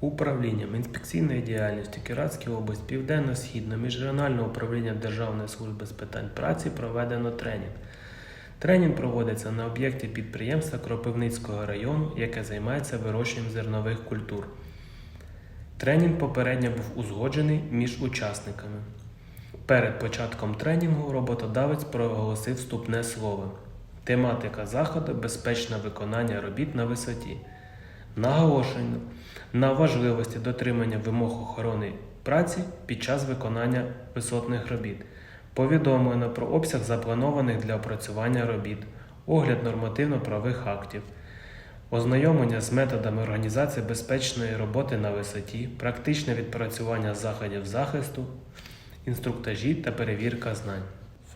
Управлінням інспекційної діяльності Кіратської області Південно-Східного міжрегіонального управління Державної служби з питань праці проведено тренінг. Тренінг проводиться на об'єкті підприємства Кропивницького району, яке займається вирощенням зернових культур. Тренінг попередньо був узгоджений між учасниками. Перед початком тренінгу роботодавець проголосив вступне слово. Тематика заходу безпечне виконання робіт на висоті. Наголошено на важливості дотримання вимог охорони праці під час виконання висотних робіт. Повідомлено про обсяг запланованих для опрацювання робіт, огляд нормативно-правових актів, ознайомлення з методами організації безпечної роботи на висоті, практичне відпрацювання заходів захисту, інструктажі та перевірка знань.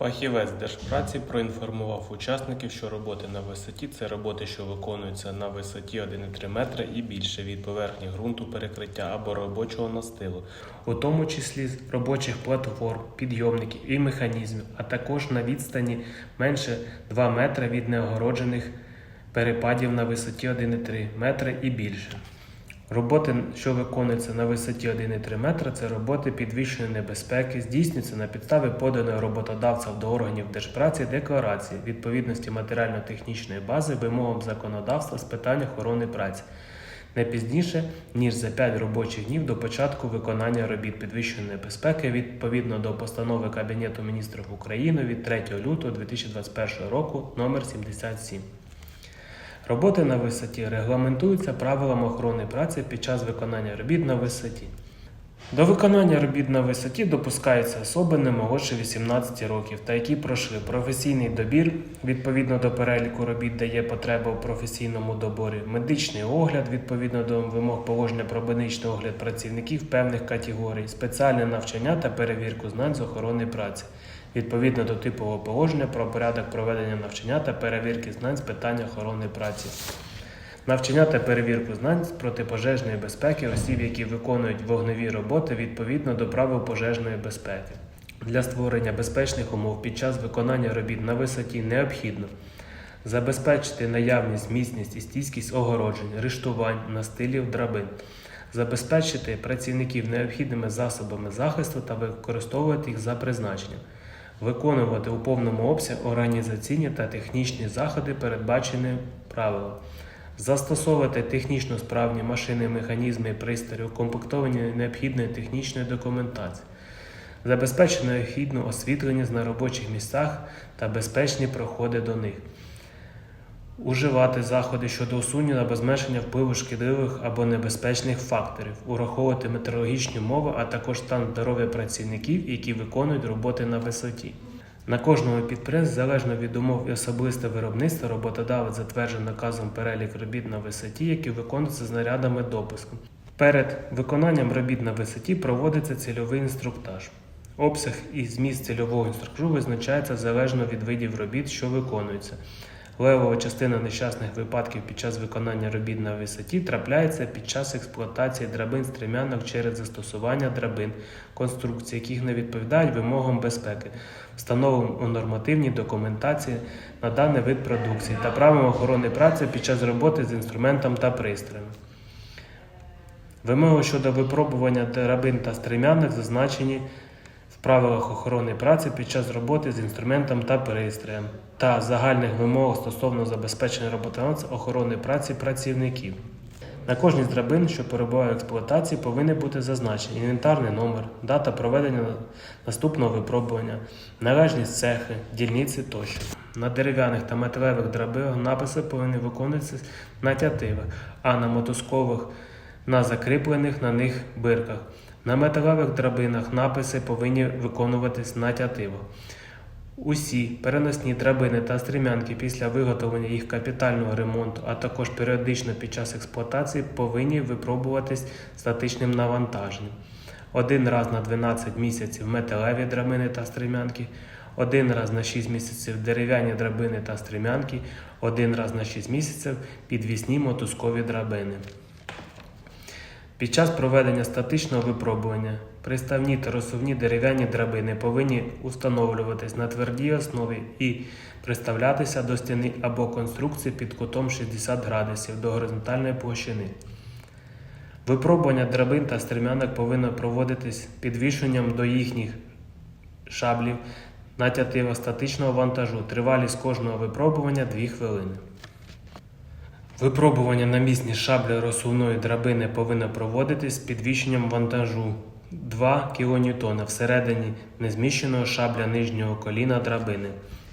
Фахівець держпраці проінформував учасників, що роботи на висоті це роботи, що виконуються на висоті 1,3 метра і більше від поверхні ґрунту перекриття або робочого настилу, у тому числі з робочих платформ, підйомників і механізмів, а також на відстані менше 2 метри від неогороджених перепадів на висоті 1,3 метра і більше. Роботи, що виконуються на висоті 1,3 метра, це роботи підвищеної небезпеки, здійснюються на підставі поданої роботодавцем до органів держпраці декларації відповідності матеріально-технічної бази вимогам законодавства з питань охорони праці не пізніше, ніж за 5 робочих днів до початку виконання робіт підвищеної небезпеки відповідно до постанови Кабінету міністрів України від 3 лютого 2021 року номер 77. Роботи на висоті регламентуються правилами охорони праці під час виконання робіт на висоті. До виконання робіт на висоті допускаються особи не молодше 18 років та які пройшли професійний добір відповідно до переліку робіт, де є потреба у професійному доборі, медичний огляд відповідно до вимог положення про медичний огляд працівників певних категорій, спеціальне навчання та перевірку знань з охорони праці відповідно до типового положення про порядок проведення навчання та перевірки знань з питань охорони праці. Навчання та перевірку знань з протипожежної безпеки осіб, які виконують вогневі роботи відповідно до правил пожежної безпеки. Для створення безпечних умов під час виконання робіт на висоті необхідно забезпечити наявність, міцність і стійкість огороджень, рештувань, настилів, драбин, забезпечити працівників необхідними засобами захисту та використовувати їх за призначенням, виконувати у повному обсязі організаційні та технічні заходи, передбачені правилом. Застосовувати технічно справні машини, механізми і пристрої, укомплектовані необхідною технічною документацією, забезпечити необхідне освітлення на робочих місцях та безпечні проходи до них, уживати заходи щодо усунення або зменшення впливу шкідливих або небезпечних факторів, ураховувати метеорологічні умови, а також стан здоров'я працівників, які виконують роботи на висоті. На кожному підприємстві, залежно від умов і особисте виробництва, роботодавець затверджує наказом перелік робіт на висоті, які виконуються нарядами допуску. Перед виконанням робіт на висоті проводиться цільовий інструктаж. Обсяг і зміст цільового інструктажу визначається залежно від видів робіт, що виконуються. Левова частина нещасних випадків під час виконання робіт на висоті трапляється під час експлуатації драбин стрімянок через застосування драбин, конструкцій, яких не відповідають вимогам безпеки, встановленим у нормативній документації на даний вид продукції та правилам охорони праці під час роботи з інструментом та пристроєм. Вимоги щодо випробування драбин та стремянок зазначені правилах охорони праці під час роботи з інструментом та пристроєм та загальних вимог стосовно забезпечення роботодавця охорони праці працівників. На кожній з драбин, що перебуває в експлуатації, повинен бути зазначений інвентарний номер, дата проведення наступного випробування, належність цехи, дільниці тощо. На дерев'яних та металевих драбинах написи повинні виконуватися на тятивах, а на мотузкових на закріплених на них бирках. На металевих драбинах написи повинні виконуватись на тятивах. Усі переносні драбини та стрімянки після виготовлення їх капітального ремонту, а також періодично під час експлуатації повинні випробуватись статичним навантаженням. Один раз на 12 місяців металеві драбини та стрімянки, один раз на 6 місяців дерев'яні драбини та стрімянки, один раз на 6 місяців підвісні мотузкові драбини. Під час проведення статичного випробування приставні та розсувні дерев'яні драбини повинні установлюватись на твердій основі і приставлятися до стіни або конструкції під кутом 60 градусів до горизонтальної площини. Випробування драбин та стрімянок повинно проводитись підвішенням до їхніх шаблів на тятива статичного вантажу. Тривалість кожного випробування 2 хвилини. Випробування на місні шаблі розсувної драбини повинно проводитись з підвищенням вантажу 2 кН всередині незміщеного шабля нижнього коліна драбини.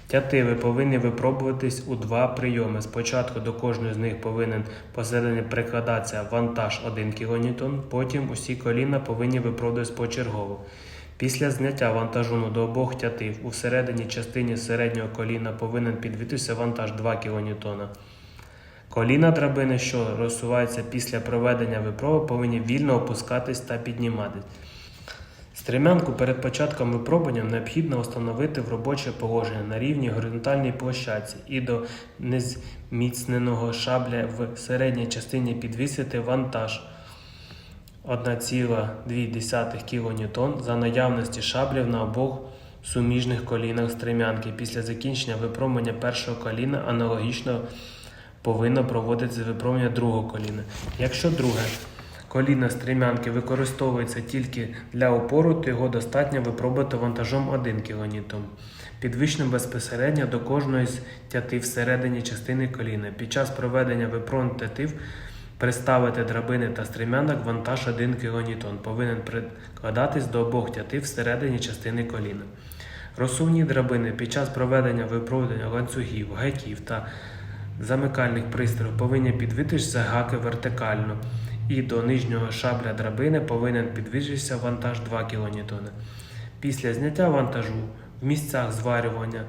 Тятиви повинні випробуватись у два прийоми. Спочатку до кожної з них повинен посередині прикладатися вантаж 1 кН, потім усі коліна повинні випробуватись почергово. Після зняття вантажу до обох тятив у середині частині середнього коліна повинен підвітися вантаж 2 кН. Коліна драбини, що розсуваються після проведення випробу, повинні вільно опускатись та підніматись. Стремянку перед початком випробування необхідно встановити в робоче положення на рівні горизонтальній площадці і до незміцненого шабля в середній частині підвісити вантаж 1,2 кН за наявності шаблів на обох суміжних колінах стремянки. Після закінчення випробування першого коліна аналогічно повинно проводитися випробування другого коліна. Якщо друге коліна стрімянки використовується тільки для опору, то його достатньо випробувати вантажом 1 кН. Підвищеним безпосередньо до кожної з тятив всередині частини коліна. Під час проведення випробувань тятив приставити драбини та стрімянок вантаж 1 кН. Повинен прикладатись до обох тятив всередині частини коліна. Розсувні драбини під час проведення випробування ланцюгів, гайків та замикальних пристроїв повинні підвитися гаки вертикально, і до нижнього шабля драбини повинен підвищитися вантаж 2 кН. Після зняття вантажу в місцях зварювання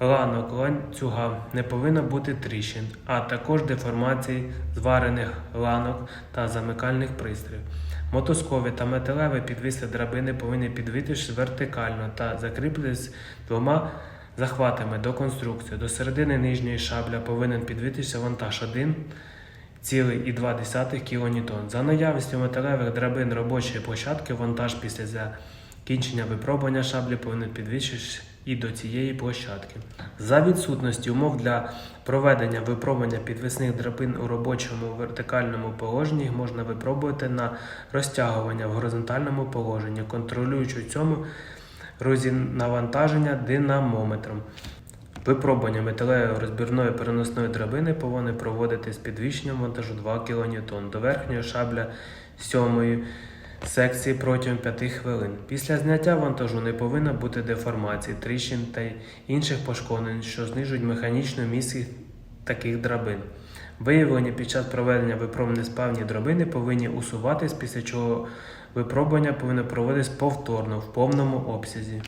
ланок ланцюга не повинно бути тріщин, а також деформації зварених ланок та замикальних пристроїв. Мотоскові та металеві підвіси драбини повинні підвитися вертикально та закріплюватися двома захватами до конструкції. До середини нижньої шабля повинен підвитися вантаж 1,2 кН. За наявністю металевих драбин робочої площадки вантаж після закінчення випробування шаблі повинен підвищитися і до цієї площадки. За відсутності умов для проведення випробування підвісних драбин у робочому вертикальному положенні їх можна випробувати на розтягування в горизонтальному положенні, контролюючи цьому розі навантаження динамометром. Випробування металевої розбірної переносної драбини повинні проводити з підвищенням вантажу 2 кН до верхнього шабля 7 секції протягом 5 хвилин. Після зняття вантажу не повинно бути деформацій, тріщин та інших пошкоджень, що знижують механічну міськість таких драбин. Виявлені під час проведення випробування спавні драбини повинні усуватись, після чого випробування повинно проводитись повторно в повному обсязі.